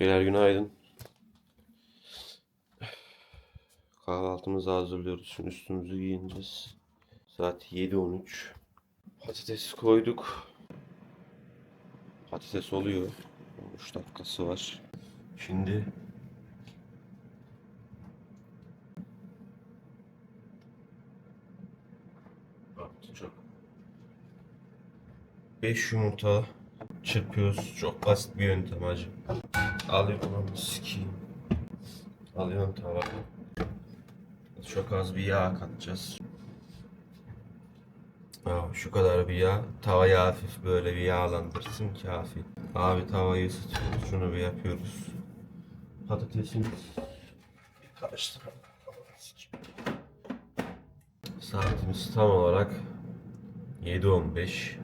Beyler günaydın. Kahvaltımızı hazırlıyoruz. Şimdi üstümüzü giyineceğiz. Saat 7.13. Patates koyduk. Patates oluyor. 3 dakikası var. Şimdi çok. 5 yumurta çırpıyoruz. Çok basit bir yöntem hacı. Alıyorum onu sikeyim. Alıyorum tavayı. Çok az bir yağ katacağız. Şu kadar bir yağ. Tavayı hafif böyle bir yağlandırsın kafi. Abi tavayı ısıtıyoruz. Şunu bir yapıyoruz. Patatesimiz bir karıştıralım. Saatimiz tam olarak 7.15.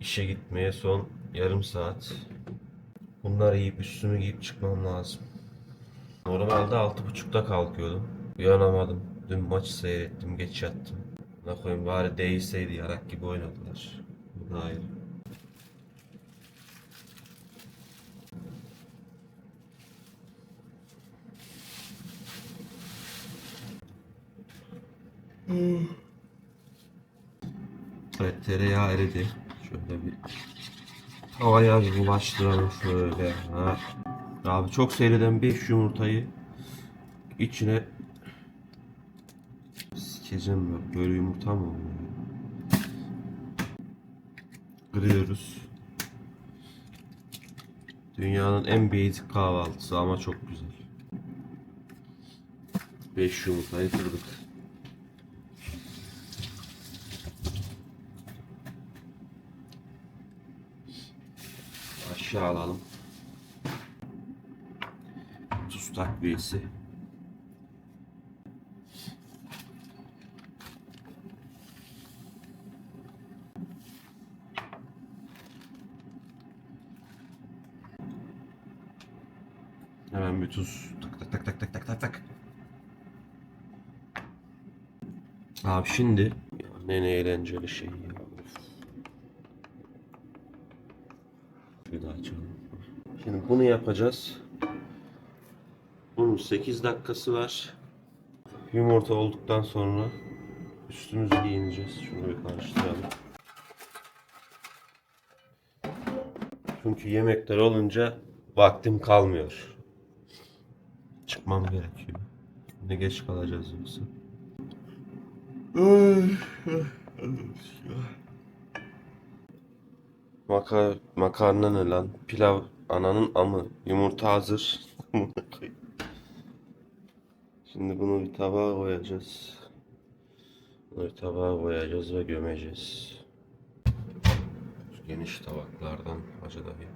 İşe gitmeye son yarım saat. Bunları yiyip üstümü giyip çıkmam lazım. Normalde 6.30'da kalkıyordum. Uyanamadım. Dün maçı seyrettim, geç yattım. Ne koyayım bari değilseydi yarak gibi oynadılar. Bu da ayrı. Evet tereyağı eridi. Şöyle bir havaya bulaştıralım şöyle. Ha. Abi çok seyreden 5 yumurtayı içine sikeceğim bak böyle yumurta mı oluyor? Kırıyoruz. Dünyanın en basic kahvaltısı ama çok güzel. 5 yumurtayı kırdık. Aşağı alalım. Tuz takviyesi. Hemen bir tuz. Tak tak tak tak tak tak tak tak. Abi şimdi ne ne eğlenceli şey ya. Daha açalım. Şimdi bunu yapacağız. Bunun 8 dakikası var. Yumurta olduktan sonra üstümüzü giyineceğiz. Şunu bir karıştıralım. Çünkü yemekler olunca vaktim kalmıyor. Çıkmam gerekiyor. Ne geç kalacağız yoksa. Maka makarna ne lan? Pilav ananın amı. Yumurta hazır. Şimdi bunu bir tabağa koyacağız. Bunu bir tabağa koyacağız ve gömeceğiz. Şu geniş tabaklardan acı dahi.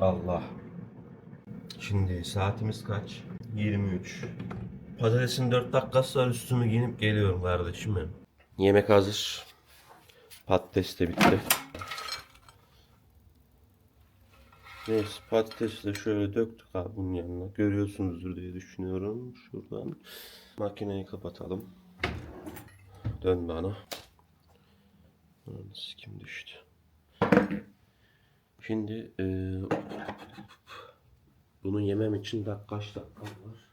Allah. Şimdi saatimiz kaç? 23. Patatesin 4 dakikası var üstümü giyinip geliyorum kardeşim benim. Yemek hazır. Patates de bitti. Neyse patatesi de şöyle döktük abi bunun yanına. Görüyorsunuzdur diye düşünüyorum. Şuradan makineyi kapatalım. Dön bana. Sikim düştü. Şimdi eee, bunu yemem için dak kaç dakikam var?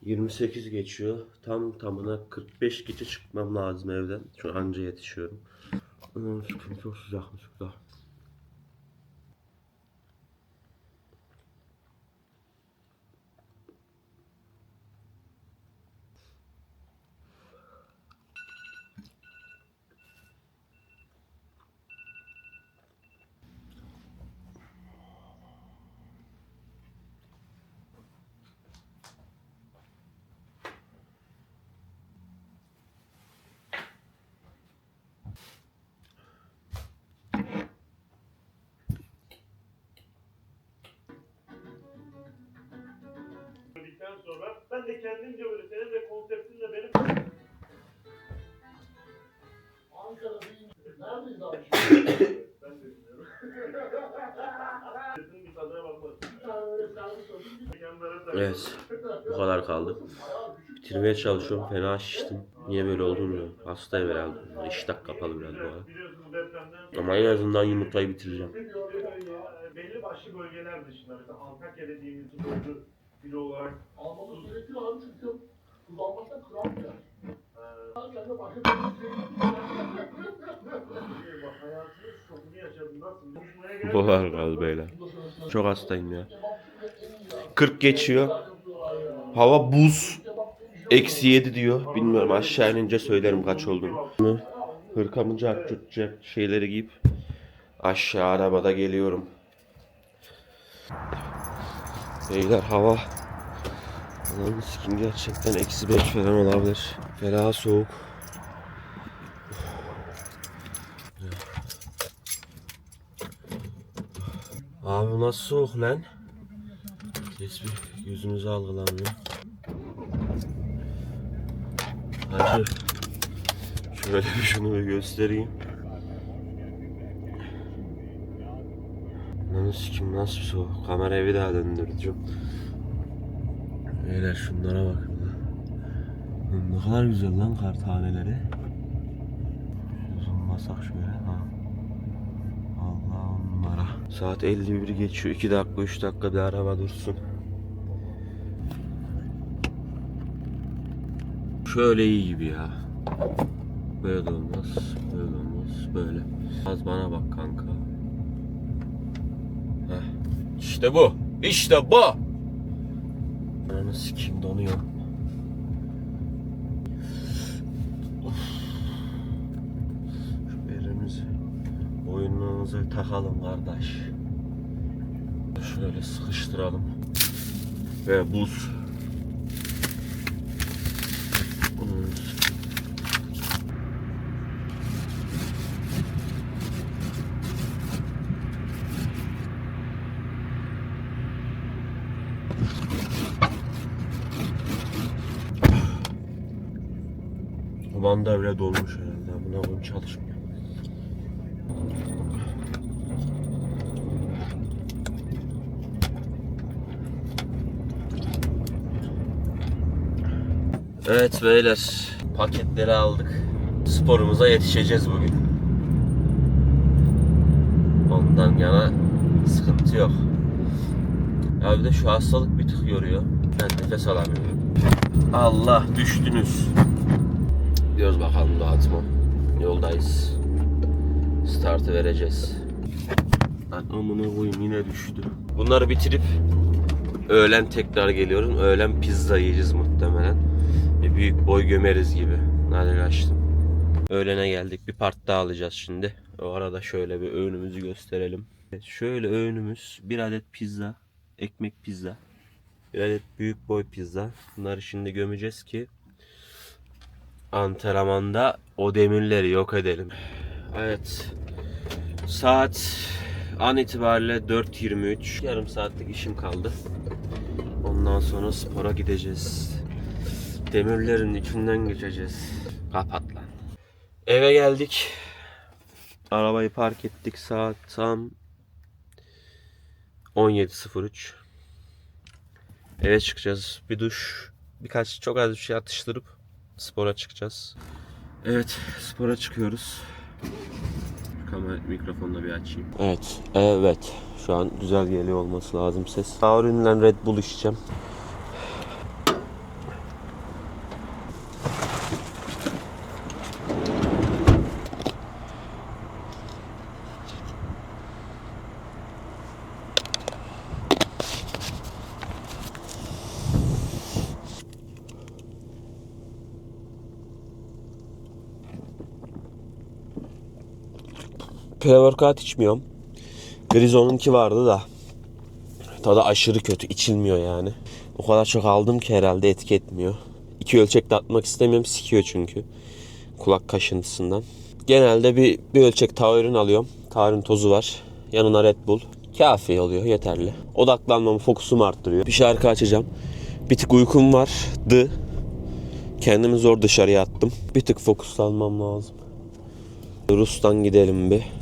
28 geçiyor. Tam tamına 45 geçe çıkmam lazım evden. Şu anca yetişiyorum. Aman sıkıntı çok kendi kendince üretseniz ve konseptinle benim... Ankara'da neredeyiz abi şimdi? ben de bilmiyorum. Sesinin bir tadına bakmasın. Evet. Bu kadar kaldı. Bitirmeye çalışıyorum. Fena şiştim. Niye böyle oldu bilmiyorum. Hastayım herhalde. İştah kapalı biraz bu ara. Ama en azından yumurtayı bitireceğim. belli başlı bölgeler dışında mesela Antakya dediğimiz bölge olarak galiba beyler. Çok hastayım ya. 40 geçiyor. Hava buz. Eksi 7 diyor. Bilmiyorum aşağı inince söylerim kaç olduğunu. Hırkamı cart cart şeyleri giyip aşağı arabada geliyorum. Beyler hava Allah'ım sikim gerçekten eksi 5 falan olabilir. Fena soğuk. Abi nasıl soğuk lan? Tesbih gözümüzü algılamıyor. Hadi. Şöyle bir şunu bir göstereyim. Lan sikim nasıl soğuk. Kamerayı bir daha döndüreceğim. Beyler şunlara bakın. Lan Ne kadar güzel lan kar taneleri. Uzunmasak şöyle ha. Saat 51 geçiyor. 2 dakika 3 dakika bir araba dursun. Şöyle iyi gibi ya. Böyle de olmaz. Böyle de olmaz. Böyle. Az bana bak kanka. Heh. İşte bu. İşte bu. Ananı sikeyim donuyorum. Boynumuza takalım kardeş. Şöyle sıkıştıralım. Ve buz. Sikeyim. Kumanda bile dolmuş herhalde. Buna koyayım çalışmıyor. Evet beyler. Paketleri aldık. Sporumuza yetişeceğiz bugün. Ondan yana sıkıntı yok. Ya bir de şu hastalık bir tık yoruyor. Ben nefes alamıyorum. Allah düştünüz. Gidiyoruz bakalım dağıtıma. Yoldayız. Startı vereceğiz. Lan amına koyayım yine düştü. Bunları bitirip öğlen tekrar geliyorum. Öğlen pizza yiyeceğiz muhtemelen. Büyük boy gömeriz gibi. Hadi kaçtım. Öğlene geldik. Bir part daha alacağız şimdi. O arada şöyle bir öğünümüzü gösterelim. Evet, şöyle öğünümüz. Bir adet pizza. Ekmek pizza. Bir adet büyük boy pizza. Bunları şimdi gömeceğiz ki antrenmanda o demirleri yok edelim. Evet. Saat an itibariyle 4.23. Yarım saatlik işim kaldı. Ondan sonra spora gideceğiz. Demirlerin içinden geçeceğiz. Kapat lan. Eve geldik. Arabayı park ettik. Saat tam 17.03. Eve çıkacağız. Bir duş, birkaç çok az bir şey atıştırıp spora çıkacağız. Evet, spora çıkıyoruz. Kamera mikrofonla bir açayım. Evet, evet. Şu an güzel geliyor olması lazım ses. Aurin'le Red Bull içeceğim. Pre-workout içmiyorum. Grizo'nunki vardı da. Tadı aşırı kötü. içilmiyor yani. O kadar çok aldım ki herhalde etki etmiyor. İki ölçekte atmak istemiyorum. Sikiyor çünkü. Kulak kaşıntısından. Genelde bir, bir ölçek taurine alıyorum. Taurine tozu var. Yanına Red Bull. Kafi oluyor. Yeterli. Odaklanmamı, fokusumu arttırıyor. Bir şarkı açacağım. Bir tık uykum vardı. Kendimi zor dışarıya attım. Bir tık fokuslanmam lazım. Rus'tan gidelim bir.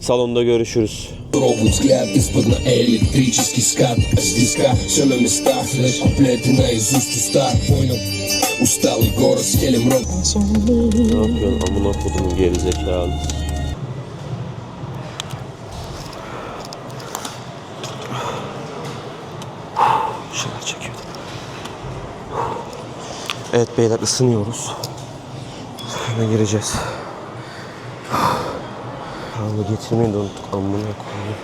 Salonda görüşürüz. Пробует взгляд из-под на электрический скат С диска все на местах, лишь куплеты наизусть уста Понял? Усталый город с телем рот Ne yapıyorsun amına kodumun gerizekalı. Şöyle çekiyordum. Evet beyler ısınıyoruz. Hemen gireceğiz. Havlu getirmeyi de unuttuk amına koyayım.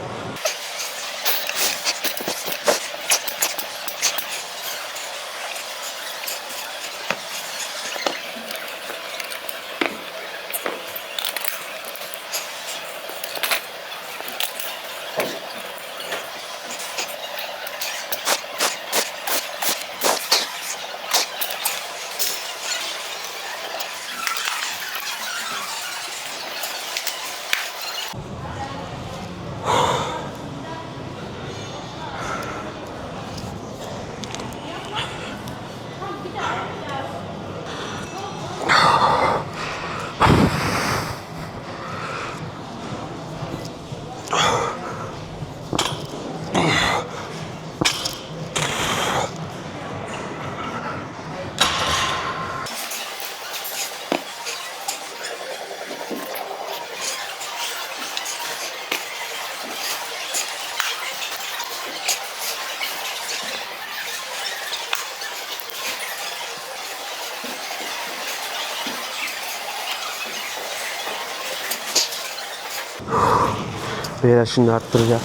Beyler şimdi arttıracağız.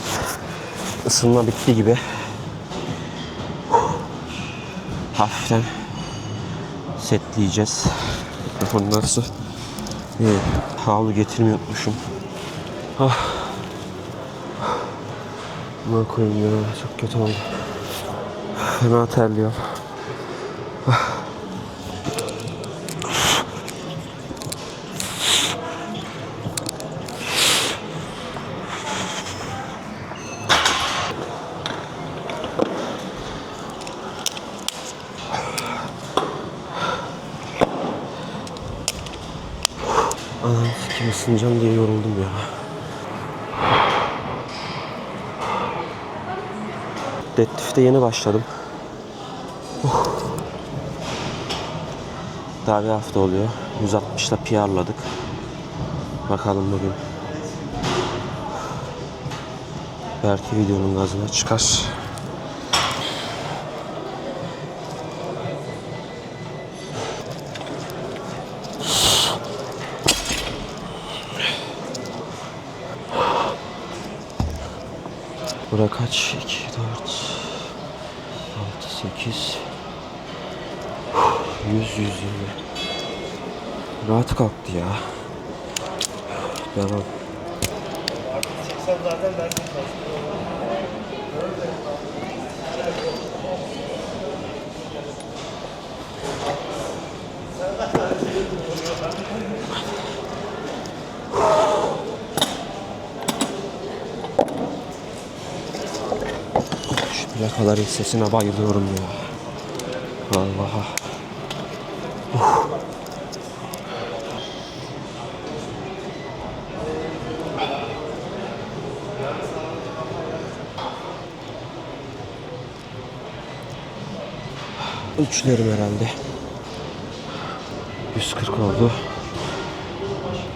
Isınma bitti gibi. Hafiften setleyeceğiz. Mikrofon nasıl? İyi. Havlu getirmeyi unutmuşum. Ah. Ne koyayım ya çok kötü oldu. Fena terliyorum. Anam sikim ısınacağım diye yoruldum ya. Deadlift'e yeni başladım. Uh. Daha bir hafta oluyor. 160'la PR'ladık. Bakalım bugün. Belki videonun gazına çıkar. Bura kaç? 2, 4, 6, 8, 100, 120. Rahat kalktı ya. Devam. Sen zaten dersin. Şu plakaların sesine bayılıyorum ya. Allah'a. Üçlerim herhalde. 140 oldu.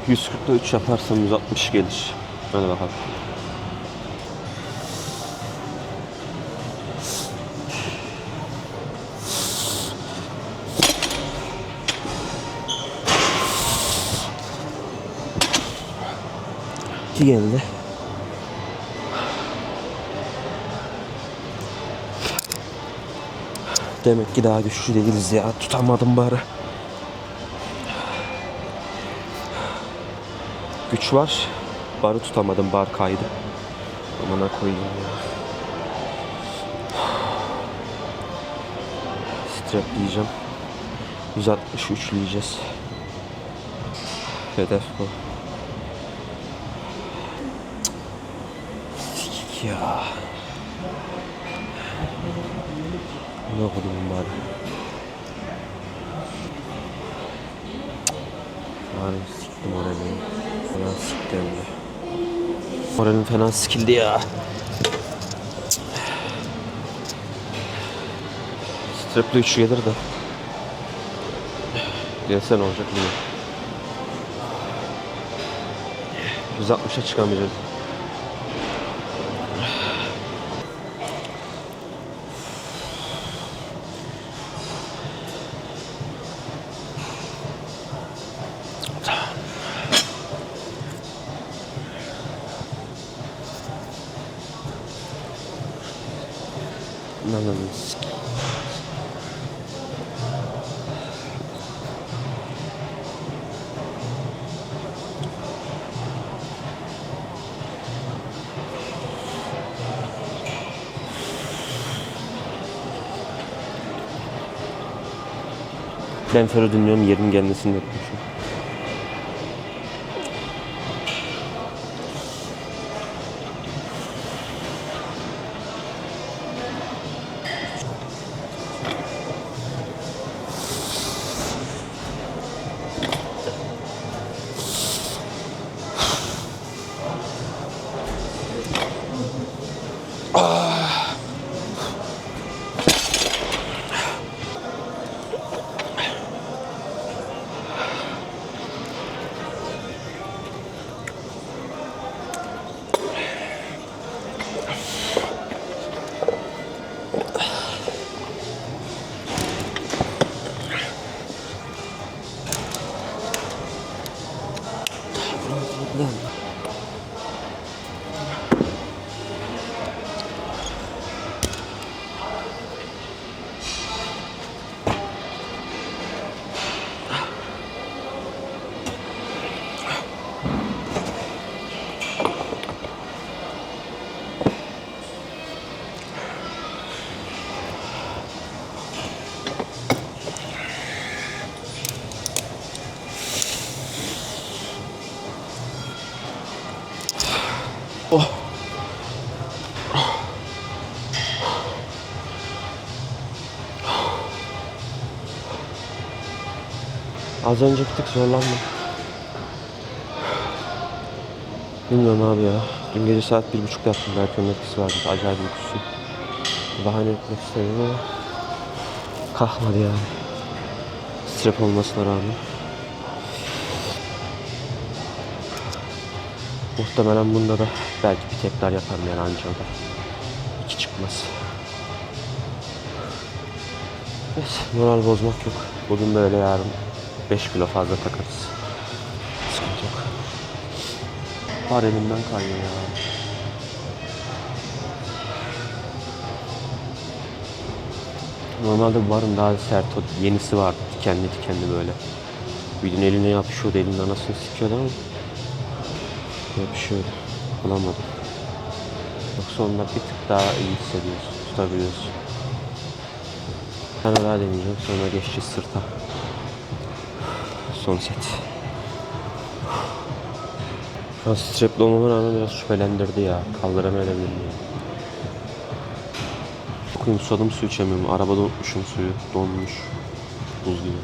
140'da 3 yaparsam 160 gelir. Hadi bakalım. Geldi. Demek ki daha güçlü değiliz ya. Tutamadım bari. Güç var. Barı tutamadım. Bar kaydı. Amına koyayım ya. Strapleyeceğim. 163 leyeceğiz. Hedef bu. Ya. Ne okudum bari. Bari siktim orayı. Bana siktim de. Moralim fena sikildi ya. Strap'le 3 gelir de. Gelse ne olacak bilmiyorum. 160'a çıkamayacağız. Ben Fero dinliyorum yerin gelmesini bekliyorum. Az önce bir tık zorlandım. Bilmiyorum abi ya. Dün gece saat bir buçukta yaptım. Belki onun etkisi vardı. Acayip uykusuzum. Bahane etmek istedim ama kalkmadı yani. Strep olmasına rağmen. Muhtemelen bunda da belki bir tekrar yaparım yani anca da. İki çıkmaz. Neyse moral bozmak yok. Bugün böyle yarın 5 kilo fazla takarız. Sıkıntı yok. Var elimden kayıyor ya. Normalde bu barın daha sert o yenisi vardı dikenli dikenli böyle. Bir gün eline yapışıyordu elinin anasını sikiyordu ama yapışıyordu. Bulamadım. Yoksa onda bir tık daha iyi hissediyorsun, tutabiliyorsun. Bir tane daha deneyeceğim sonra geçeceğiz sırta. Son set. Şu strapli olmama rağmen biraz şüphelendirdi ya. Kaldıramayabilirim ya. Okuyum susadım su içemiyorum. Arabada unutmuşum suyu. Donmuş. Buz gibi.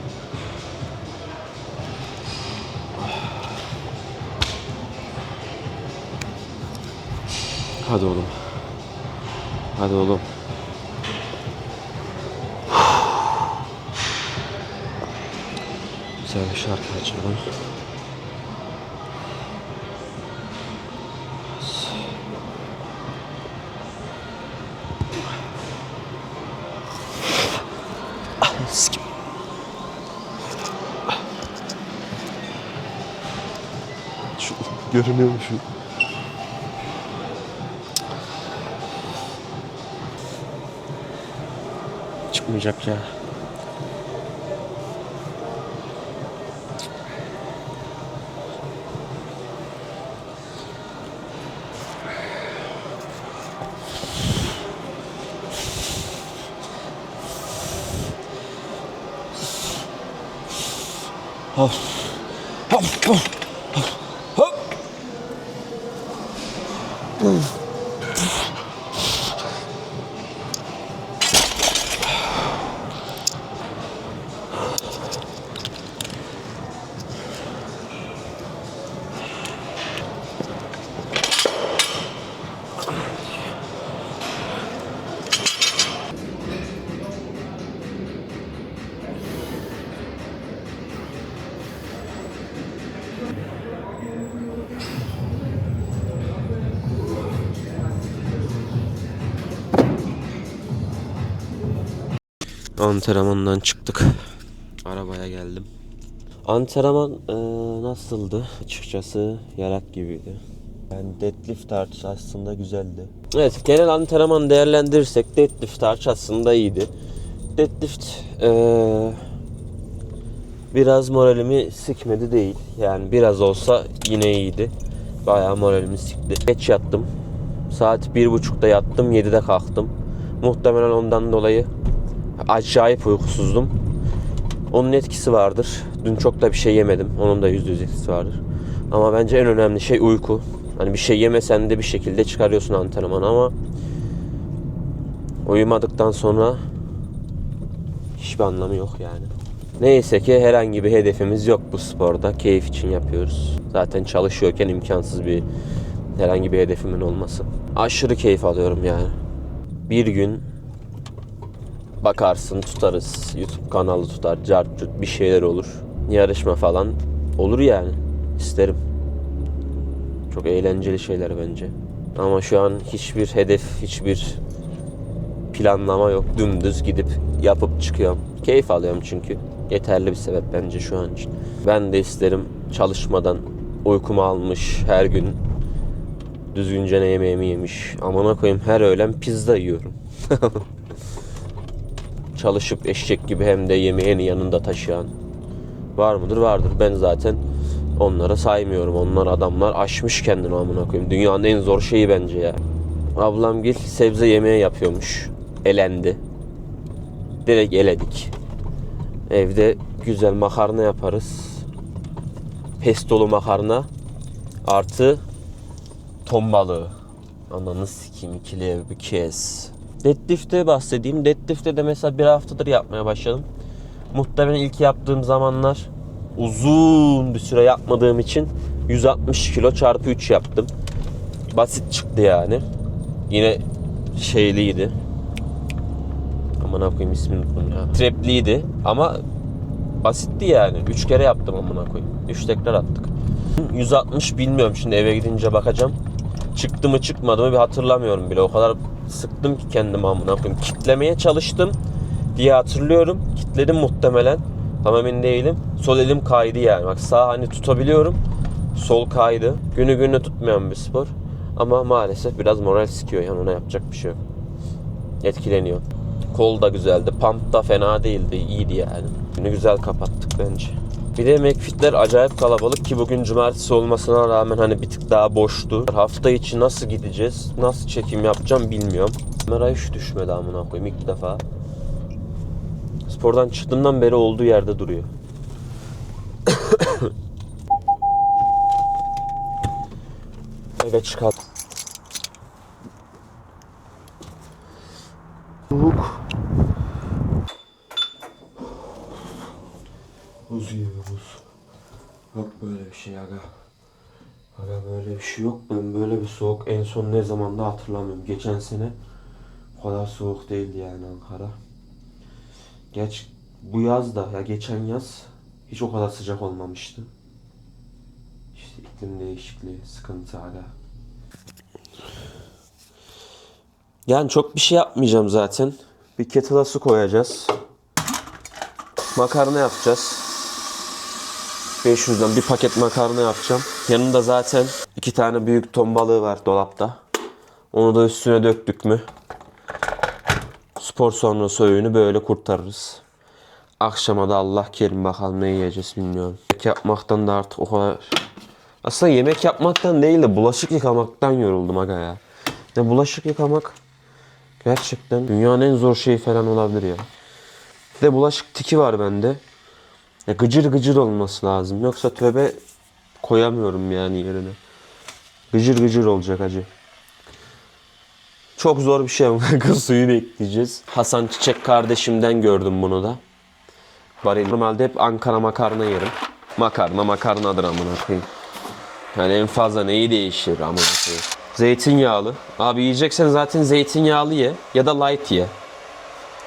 Hadi oğlum. Hadi oğlum. Güzel bir şarkı açalım. Şu görünüyor mu şu? Çıkmayacak ya. Hop. Hop. Hop. Antrenmandan çıktık. Arabaya geldim. Antrenman eee, nasıldı? Açıkçası yarak gibiydi. Yani deadlift tartış aslında güzeldi. Evet genel antrenman değerlendirirsek deadlift tartış aslında iyiydi. Deadlift eee, biraz moralimi sikmedi değil. Yani biraz olsa yine iyiydi. Bayağı moralimi sikti. Geç yattım. Saat bir buçukta yattım, 7'de kalktım. Muhtemelen ondan dolayı acayip uykusuzdum. Onun etkisi vardır. Dün çok da bir şey yemedim. Onun da yüzde yüz etkisi vardır. Ama bence en önemli şey uyku. Hani bir şey yemesen de bir şekilde çıkarıyorsun antrenmanı ama uyumadıktan sonra hiçbir anlamı yok yani. Neyse ki herhangi bir hedefimiz yok bu sporda. Keyif için yapıyoruz. Zaten çalışıyorken imkansız bir herhangi bir hedefimin olması. Aşırı keyif alıyorum yani. Bir gün bakarsın tutarız. YouTube kanalı tutar, cart bir şeyler olur. Yarışma falan olur yani. İsterim. Çok eğlenceli şeyler bence. Ama şu an hiçbir hedef, hiçbir planlama yok. Dümdüz gidip yapıp çıkıyorum. Keyif alıyorum çünkü. Yeterli bir sebep bence şu an için. Ben de isterim çalışmadan uykumu almış her gün düzgünce ne yemeğimi yemiş. Amına koyayım her öğlen pizza yiyorum. Çalışıp eşek gibi hem de yemeğini yanında taşıyan. Var mıdır? Vardır. Ben zaten onlara saymıyorum. Onlar adamlar aşmış kendini amına koyayım. Dünyanın en zor şeyi bence ya. Ablam gil sebze yemeği yapıyormuş. Elendi. Direkt eledik. Evde güzel makarna yaparız. Pestolu makarna artı ton balığı. Ananı sikeyim ikili ev bir kez. Deadlift'te bahsedeyim. Deadlift'te de mesela bir haftadır yapmaya başladım. Muhtemelen ilk yaptığım zamanlar uzun bir süre yapmadığım için 160 kilo çarpı 3 yaptım. Basit çıktı yani. Yine şeyliydi. Aman koyayım ismini unuttum ya. Trepliydi ama basitti yani. 3 kere yaptım amına koyayım. 3 tekrar attık. 160 bilmiyorum şimdi eve gidince bakacağım. Çıktı mı çıkmadı mı bir hatırlamıyorum bile. O kadar sıktım ki kendimi amına koyayım. Kitlemeye çalıştım diye hatırlıyorum. Kitledim muhtemelen. Tam emin değilim. Sol elim kaydı yani. Bak sağ hani tutabiliyorum. Sol kaydı. Günü gününe tutmayan bir spor. Ama maalesef biraz moral sikiyor yani ona yapacak bir şey yok. Etkileniyor. Kol da güzeldi. Pump da fena değildi. iyiydi yani. Günü güzel kapattık bence. Bir de McFit'ler acayip kalabalık ki bugün cumartesi olmasına rağmen hani bir tık daha boştu. Hafta içi nasıl gideceğiz, nasıl çekim yapacağım bilmiyorum. Kamera hiç düşmedi amına koyayım ilk defa. Spordan çıktığımdan beri olduğu yerde duruyor. Eve çıkar. Soğuk. Buz gibi buz. Yok böyle bir şey aga. Aga böyle bir şey yok. Ben böyle bir soğuk en son ne zaman da hatırlamıyorum. Geçen sene bu kadar soğuk değildi yani Ankara. Geç bu yaz da ya geçen yaz hiç o kadar sıcak olmamıştı. İşte iklim değişikliği sıkıntı aga. Yani çok bir şey yapmayacağım zaten. Bir kettle'a su koyacağız. Makarna yapacağız. 500'den bir paket makarna yapacağım. Yanında zaten iki tane büyük ton balığı var dolapta. Onu da üstüne döktük mü spor sonrası öğünü böyle kurtarırız. Akşama da Allah kerim bakalım ne yiyeceğiz bilmiyorum. Yemek yapmaktan da artık o kadar... Aslında yemek yapmaktan değil de bulaşık yıkamaktan yoruldum aga ya. Ya bulaşık yıkamak gerçekten dünyanın en zor şeyi falan olabilir ya. Bir de bulaşık tiki var bende. Ya gıcır gıcır olması lazım. Yoksa tövbe koyamıyorum yani yerine. Gıcır gıcır olacak acı. Çok zor bir şey ama suyunu ekleyeceğiz. Hasan Çiçek kardeşimden gördüm bunu da. Bari normalde hep Ankara makarna yerim. Makarna makarnadır amına koyayım. Yani en fazla neyi değişir amına koyayım. Zeytinyağlı. Abi yiyeceksen zaten zeytinyağlı ye ya da light ye.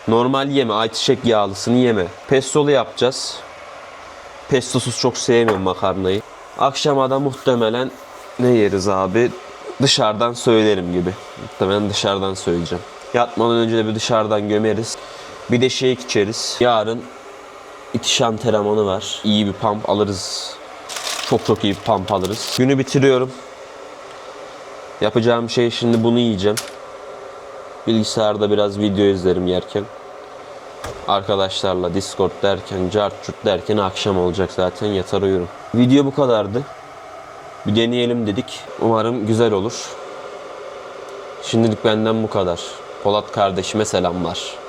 Normal yeme, ayçiçek yağlısını yeme. Pestolu yapacağız. Pestosuz çok sevmiyorum makarnayı. Akşama da muhtemelen ne yeriz abi? Dışarıdan söylerim gibi. Muhtemelen dışarıdan söyleyeceğim. Yatmadan önce de bir dışarıdan gömeriz. Bir de shake içeriz. Yarın itiş antrenmanı var. İyi bir pump alırız. Çok çok iyi bir pump alırız. Günü bitiriyorum. Yapacağım şey şimdi bunu yiyeceğim. Bilgisayarda biraz video izlerim yerken. Arkadaşlarla Discord derken, cart curt derken akşam olacak zaten yatar uyurum. Video bu kadardı. Bir deneyelim dedik. Umarım güzel olur. Şimdilik benden bu kadar. Polat kardeşime selamlar.